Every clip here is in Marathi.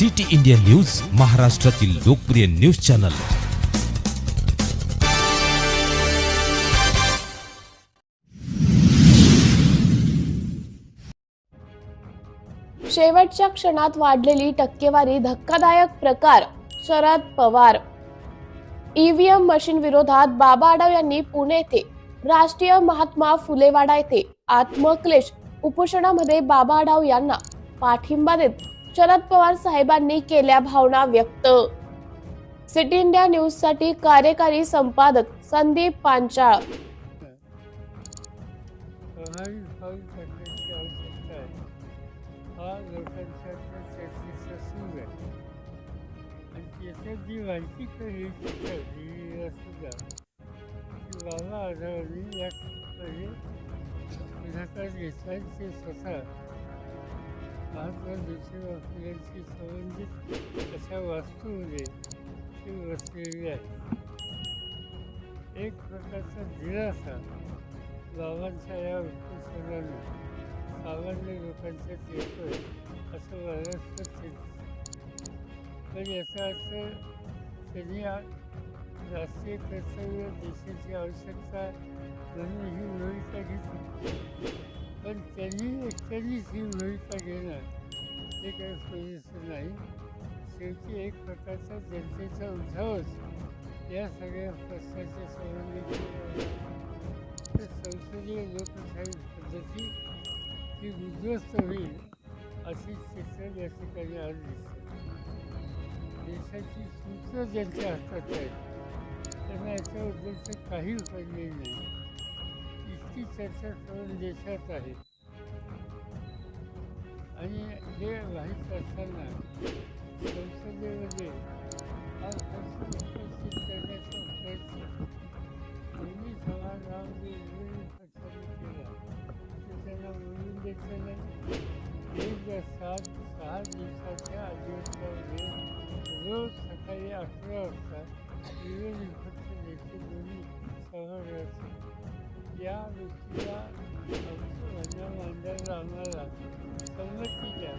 सिटी इंडिया न्यूज महाराष्ट्रातील लोकप्रिय न्यूज चॅनल. शेवटच्या क्षणात वाढलेली टक्केवारी धक्कादायक प्रकार शरद पवार. ईव्हीएम मशीन विरोधात बाबा आढाव यांनी पुणे येथे राष्ट्रीय महात्मा फुलेवाडा येथे आत्मक्लेश उपोषणामध्ये बाबा आढाव यांना पाठिंबा देत शरद पवार साहेबांनी केल्या भावना व्यक्त. सिटी इंडिया न्यूजसाठी कार्यकारी संपादक संदीप पांचाळ. बाबा आढळली या स्वतः महात्मा ज्योतिबा फुलेंशी संबंधित अशा वास्तूमध्ये ती वसलेली आहे. एक प्रकारचा दिलासा बाबांच्या या उपोषणाने सामान्य लोकांच्या येतोय असं बरंचसं पण याचा अर्थ त्यांनी राष्ट्रीय कर्तव्य देशाची आवश्यकता म्हणून ही भूमिका घेतली. त्यांनी ही भूमिका घेणं हे काही सोयीचं नाही. शेवटी एक प्रकारचा जनतेचा उठावच या सगळ्या प्रश्नाच्या संबंधित तर संसदीय लोकशाही पद्धती ही उद्ध्वस्त होईल अशी चित्र या ठिकाणी आज दिसते. देशाची सूत्र ज्यांच्या हातात आहेत त्यांना याच्याबद्दलचं काही पडलेलं नाही. इतकी चर्चा करून देशात आहे. आणि हे माहीत असताना संसदेमध्ये उपस्थित करण्याचा प्रयत्न नेहमी समाजामध्ये केला. ते त्यांना मिळून द्यायचं नाही एक सात सहा दिवसाच्या अधिवेशनामध्ये रोज सकाळी अकरा वाजता विरोधी पक्ष नेते दोन्ही समोर या गोष्टीला आमच्या मांडायला आम्हाला संमती द्या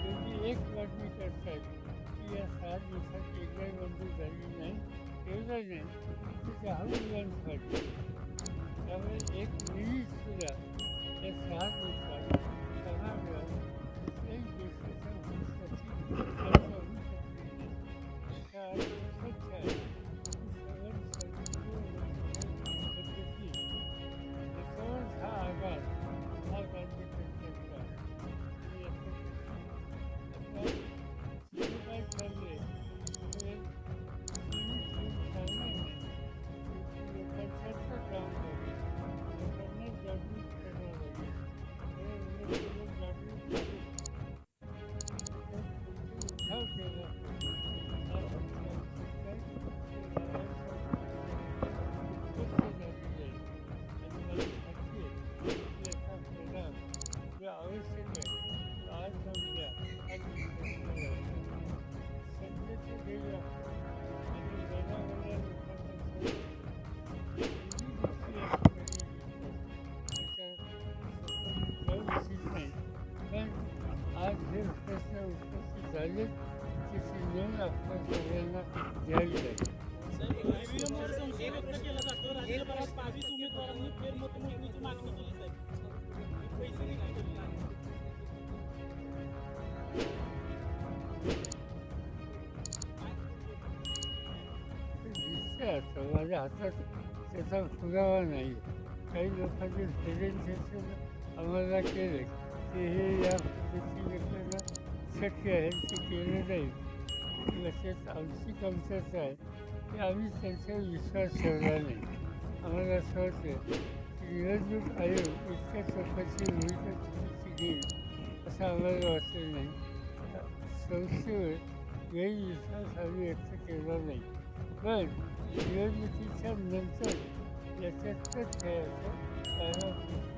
तुम्ही एक मागणी करतायत की या सात दिवसात एकदाही बंदूक झाली नाही एवढं नाही ते दहा मुलांसाठी आज प्रश्न उपस्थित झाले त्याची सगळ्यांना द्यावी लागेल आता माझ्या हातात त्याचा पुरावा नाही काही लोकांनी प्रेझेंटेशन आम्हाला केले ते हे या पद्धतीने करणं शक्य आहे ते केलं नाही. लक्षात आमची कमतरता आहे की आम्ही त्यांच्यावर विश्वास ठेवला नाही. आम्हाला असं वाटतं की निवडणूक आयोग इतक्या चौकशी भूमिका चुकीची घेईल असं आम्हाला वाटलं नाही. संस्थेवर गैरविश्वास आम्ही व्यक्त केला नाही. पण निवडणुकीच्या नंतर याच्यात तथ्य याचं कारण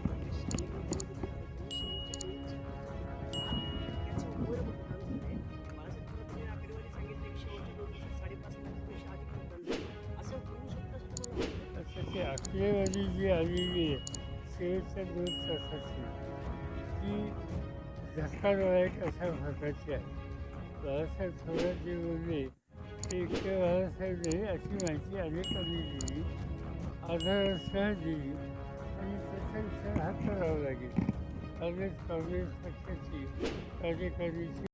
आहे जी आलेली आहे. शेवटच्या दोन तासाची ती धक्कादायक अशा भागाची आहे. बाळासाहेब थोरात जे बोलले ते एकटे बाळासाहेब नाही अशी माहिती अनेकांनी दिली आधारासह दिली आणि त्याचा विचार हा करावा लागेल काँग्रेस काँग्रेस पक्षाची कार्यकारिणीची